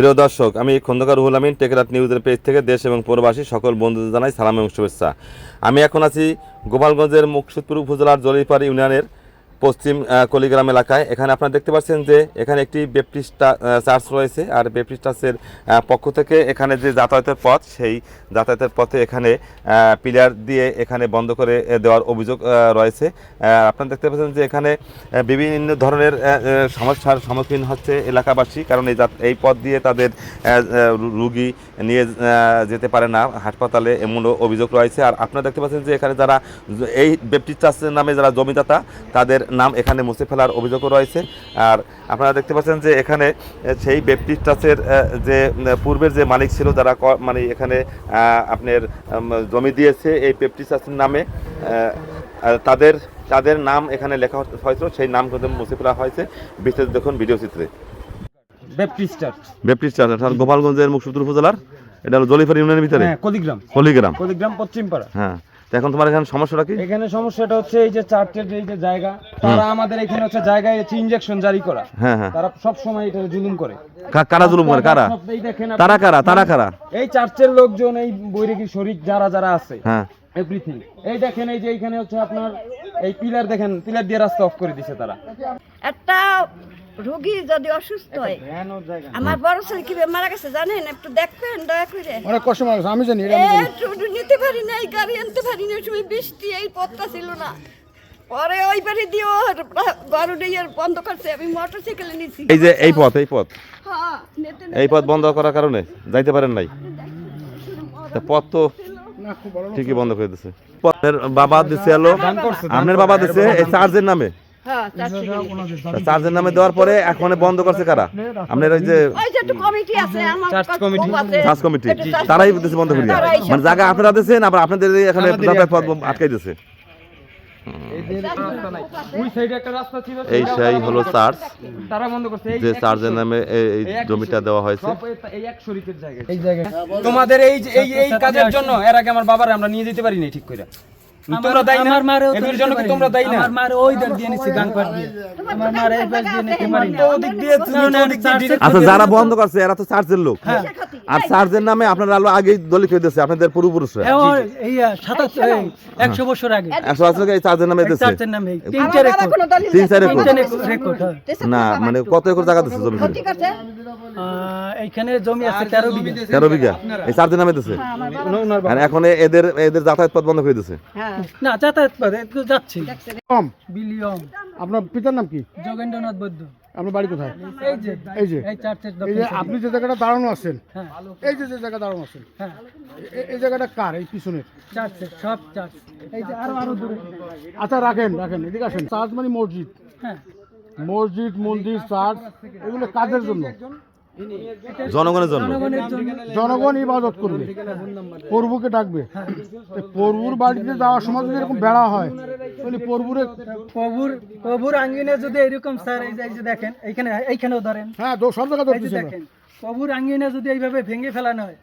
প্রিয় দর্শক, আমি খন্দকার রুহুল আমিন, টেকরাত নিউজের পেজ থেকে দেশ এবং প্রবাসী সকল বন্ধুদের জানাই সালাম এবং শুভেচ্ছা। আমি এখন আছি গোপালগঞ্জের মুকসুদপুর উপজেলার জলিপাড়ি ইউনিয়নের পশ্চিম কলিগ্রাম এলাকায়। এখানে আপনারা দেখতে পাচ্ছেন যে এখানে একটি বেপ্টিস্টা চার্চ রয়েছে। আর বেপ্টিস্ট চার্চের পক্ষ থেকে এখানে যে যাতায়াতের পথ, সেই যাতায়াতের পথে এখানে পিলার দিয়ে এখানে বন্ধ করে দেওয়ার অভিযোগ রয়েছে। আপনারা দেখতে পাচ্ছেন যে এখানে বিভিন্ন ধরনের সমস্যার সম্মুখীন হচ্ছে এলাকাবাসী। কারণ এই এই পথ দিয়ে তাদের রুগী নিয়ে যেতে পারে না, হাসপাতালে এমনও অভিযোগ রয়েছে। আর আপনারা দেখতে পাচ্ছেন যে এখানে যারা, এই বেপটিস্ট চার্চের নামে যারা জমিদাতা, তাদের নাম এখানে মুছে ফেলার অভিযোগও রয়েছে। আর আপনারা দেখতে পাচ্ছেন যে এখানে সেই বেপটিস্ট চার্চের যে পূর্বের যে মালিক ছিল যারা মানে এখানে আপনার জমি দিয়েছে এই বেপটিস্ট চার্চের নামে তাদের তাদের নাম এখানে লেখা হয়েছিল সেই নাম কিন্তু মুছে ফেলা হয়েছে। বিস্তারিত দেখুন ভিডিও চিত্রে। ব্যাপটিস্ট চার্চ অর্থাৎ গোপালগঞ্জের মুকসুদপুর উপজেলার এটা হলো জলিফার ইউনিয়নের ভিতরে? হ্যাঁ কলিগ্রাম। হলিগ্রাম কলিগ্রাম পশ্চিমপাড়া। হ্যাঁ। তো এখন তোমার এখানে সমস্যাটা কি? এখানে সমস্যাটা হচ্ছে এই যে চার্চের এই যে জায়গা তারা আমাদের এখানে হচ্ছে জায়গায় হচ্ছে ইনজেকশন জারি করা। হ্যাঁ হ্যাঁ। তারা সব সময় এটা জুলুম করে। কারা জুলুম করে? কারা? তারা কারা? তারা কারা? এই চার্চের লোকজন এই বৈরাগী শরীর যারা যারা আছে হ্যাঁ। এভরিথিং এই দেখেন এই যে এইখানে হচ্ছে আপনার এই পিলার দেখেন পিলার দিয়ে রাস্তা অফ করে দিছে তারা। একটা রোগী যদি অসুস্থ হয় আমার বড় ছেলে কি মারা গেছে জানেন? একটু দেখবেন দয়া করে। অনেক কষ্ট মানুষ আমি জানি আমি জানি। নিতে পারি না এই গাড়ি আনতে পারি না সময় বৃষ্টি এই পথটা ছিল না। পরে ওই বাড়ি গরু দিয়ে বন্ধ করছে আমি মোটর সাইকেলে নিছি। এই যে এই পথ এই পথ। হ্যাঁ এই পথ বন্ধ করার কারণে যাইতে পারেন নাই? পথ তো ঠিকই বন্ধ করে দিছে। পথের বাবা দিছে হলো আপনার বাবা দিছে এই চার্জের নামে। হ্যাঁ। তা চার্জের নামে দেওয়ার পরে এখন বন্ধ করছে কারা? আপনার ওই যে ওই যে একটু কমিটি আছে আমার চার্চ কাছে কমিটি। খুব আছে। Charge committee. তারাই দিছে বন্ধ করে মানে জায়গা আপনারা দিয়েছেন আবার আপনাদের এখানে আটকাই দিছে। ওই সাইডে একটা রাস্তা ছিল এই সেই হলো চার্জ। করছে। তারা বন্ধ করছে। এই যে চার্জের নামে এই এই এই এক জমিটা দেওয়া হয়েছে। সব এই- এই এক শরীফের জায়গায় এই জায়গায়। তোমাদের এই যে- এই এই কাজের জন্য এর আগে আমার বাবার আমরা নিয়ে যেতে পারি ঠিক করে তোমরা দায়ী না? আমার মারেও তো জন্য কি তোমরা দায়ী না? আমার মারে ওই দিক দিয়ে নিছি গান পাট দিয়ে। আমার মারে এই পাশ দিয়ে নিতে পারি ওদিক দিয়ে তুমি ওদিক দিয়ে আচ্ছা যারা বন্ধ করছে এরা তো চার্জের লোক। আর চার্জের নামে আপনারা আলো আগেই দলিত হয়ে দিচ্ছে আপনাদের পূর্বপুরুষরা। এই সাতাত্তর এই একশো বছর আগে। একশো বছর আগে চার্জের নামে নামে তিন চার একর। তিন চার একর। না। রেকর্ড হ্যাঁ। না মানে কত একর জায়গা দিচ্ছে জমি? ঠিক আছে আহ, এইখানে জমি আছে তেরো বিঘা। তেরো বিঘা? এই চার্জের নামে দিচ্ছে আর এখন এদের এদের যাতায়াত পথ বন্ধ করে দিচ্ছে হ্যাঁ। না যাতায়াত করে যাচ্ছি। কম? বিলিয়ম আপনার পিতার নাম কি? যোগেন্দ্রনাথ বৈদ্য। আপনার বাড়ি কোথায়? এই যে এই যে। এই আপনি যে জায়গাটা দাঁড়ানো আছেন হ্যাঁ। এই যে যে জায়গা দাঁড়ানো আছেন হ্যাঁ। এই জায়গাটা কার এই পিছনের? চার্চের সব চার্চ এই যে আরও আরও দূরে। আচ্ছা রাখেন রাখেন এদিকে আসেন। চার্চ মানে মসজিদ। হ্যাঁ। মসজিদ মন্দির চার্চ এগুলো কাজের জন্য? জনগণের জন্য। জনগণ ইবাদত করবে। প্রভুকে ডাকবে। প্রভুর বাড়িতে যাওয়ার সময় যদি এরকম বেড়া হয় তাহলে প্রভুরে প্রভুর প্রভুর আঙ্গিনে যদি এরকম স্যার এই যে দেখেন এইখানে এইখানেও ধরেন। হ্যাঁ সব জায়গায় প্রভুর আঙ্গিনে যদি এইভাবে ভেঙে ফেলানো হয়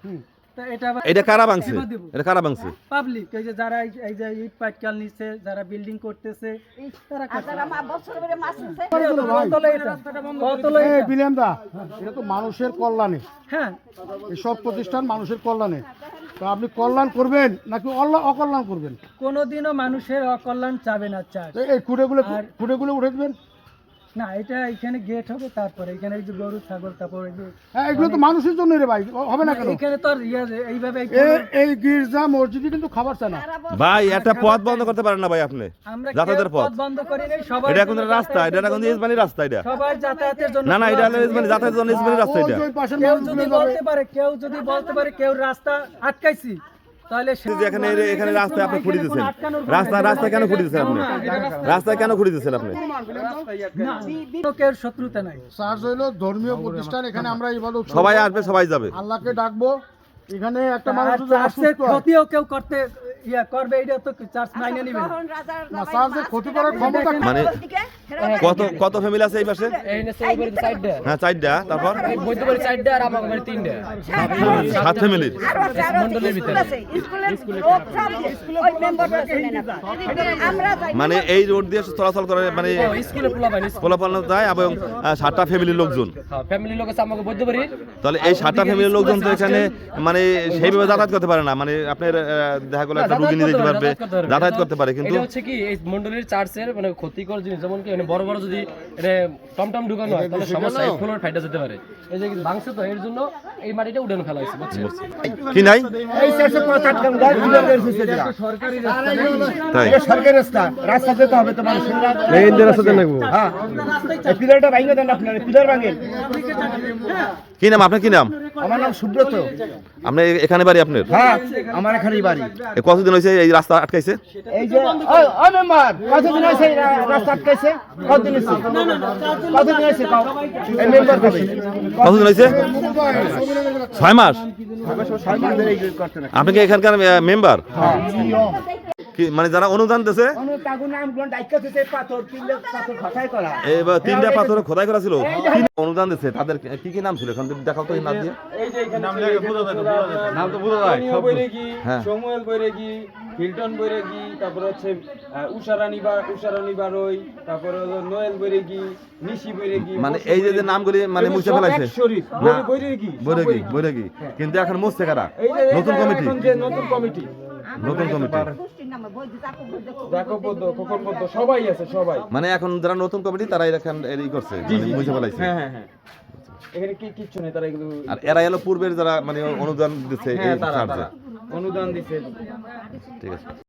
এটা কারা ভাঙছে? এটা কারা ভাঙছে? পাবলিক এই যে যারা এই- এই যে ইট পাটকাল নিচ্ছে যারা বিল্ডিং করতেছে তারা আর যারা মা বছর ধরে মাছ নিচ্ছে, কতলে এটা। কতলে এই এটা? বিলিয়াম দা এটা তো মানুষের কল্যাণে। হ্যাঁ। এই সব প্রতিষ্ঠান মানুষের কল্যাণে। তো আপনি কল্যাণ করবেন নাকি অকল্যাণ করবেন? কোনোদিনও মানুষের অকল্যাণ চাবে না চার্চ তো এই খুঁড়েগুলো খুঁড়েগুলো উঠে দেবেন? না এটা এখানে গেট হবে তারপরে এখানে এই যে গরু ছাগল তারপর হ্যাঁ এগুলো তো মানুষের জন্য রে ভাই হবে না কেন? এখানে তো আর ইয়ে এইভাবে এই গির্জা মসজিদে কিন্তু খাবার চায় না। ভাই একটা পথ বন্ধ করতে পারেন না ভাই আপনি। যাতায়াতের পথ পথ। বন্ধ করি নাই সবাই এটা এখন রাস্তা এটা এখন ইসমানি রাস্তা এটা। সবাই যাতায়াতের জন্য না না এটা হলো ইসমানি যাতায়াতের জন্য ইসমানি রাস্তা এটা। কেউ যদি বলতে পারে কেউ যদি বলতে পারে কেউ রাস্তা আটকাইছি এখানে এখানে রাস্তায় আপনি খুঁড়ে দিচ্ছেন রাস্তা রাস্তা কেন খুঁড়ে দিচ্ছেন আপনি? রাস্তায় কেন খুঁড়ে দিচ্ছেন আপনি? শত্রুতা নাই। চার্চ হইল ধর্মীয় প্রতিষ্ঠান এখানে আমরা ইবাদত সবাই আসবে সবাই যাবে। আল্লাহকে ডাকবো এখানে একটা মানুষ অসুস্থ হয়, ক্ষতিও কেউ করতে ইয়া করবে এটা তো চার্জ মাইনে নিবে। না। তখন রাজার না, জামাই স্যার, যে মাছ ক্ষতি করার ক্ষমতা মানে কত কত ফ্যামিলি আছে এই পাশে? হ্যাঁ চারটা তারপর? আর আমার বাড়ি তিনটা। সাত। মানে রোড দিয়ে চলাচল করে মানে স্কুলে পোলা যায় এবং সাতটা ফ্যামিলির লোকজন। ফ্যামিলির লোক আছে আমাকে বৈদ্যবাড়ি তাহলে এই সাতটা ফ্যামিলির লোকজন তো এখানে মানে সেইভাবে যাতায়াত করতে পারে না। মানে আপনার আহ, দেখা গেলো রুগী নিয়ে যেতে পারবে যাতায়াত করতে পারে কিন্তু এটা হচ্ছে কি এই মন্ডলীর চার্চের মানে ক্ষতিকর জিনিস যেমন কি মানে বড় বড় যদি এটা টমটম ঢুকানো হয় তাহলে সমস্যা ফ্লোর ফাইটা যেতে পারে। এই যে ভাঙছে তো এর জন্য এই মাটিটা উঠানো ফেলা হয়েছে বুঝছেন? কি নাই? এই দিলা। এটা সরকারি রাস্তা রাস্তা। যেতে হবে তো মানুষের হ্যাঁ। এই পিলারটা ভাঙে দেন আপনার পিলার ভাঙেন। কি নাম? আপনার কি নাম? আমার নাম সুব্রত। আপনি এখানে বাড়ি আপনার? হ্যাঁ আমার এখানেই বাড়ি। কতদিন হয়েছে এই রাস্তা আটকাইছে? এই যে ওই মেম্বার কতদিন হয়েছে এই রাস্তা আটকাইছে? কতদিন হয়েছে? কতদিন হয়েছে এই মেম্বার কবে? কতদিন হয়েছে? ছয় মাস? আপনি কি এখানকার মেম্বার? কি মানে যারা অনুদান করা। এবার তিনটা পাথর খোদাই করা ছিল। কি অনুদান দিচ্ছে তাদের কি কি নাম ছিল? এখন দেখাও তো এই নাম দিয়ে। এই যে এখানে নাম তো বোঝা যায় হ্যাঁ। সমুয়েল বৈরাগী হিলটন বৈরাগী তারপরে হচ্ছে উষারানী বা উষারানী বারই তারপরে নোয়েল বৈরাগী নিশি বৈরাগী মানে এই যে যে নামগুলি মানে মুছে ফেলাইছে। বৈরাগী বৈরাগী কিন্তু এখন মুছছে কারা? নতুন কমিটি। নতুন কমিটি নতুন কমিটি। সবাই আছে সবাই। মানে এখন যারা নতুন কমিটি তারা এখন এই করছে বুঝে ফেলাইছে। হ্যাঁ হ্যাঁ হ্যাঁ। এখানে কি কিচ্ছু নেই তারা এগুলো আর এরা এলো পূর্বের যারা মানে অনুদান দিচ্ছে এই হ্যাঁ অনুদান দিচ্ছে ঠিক আছে।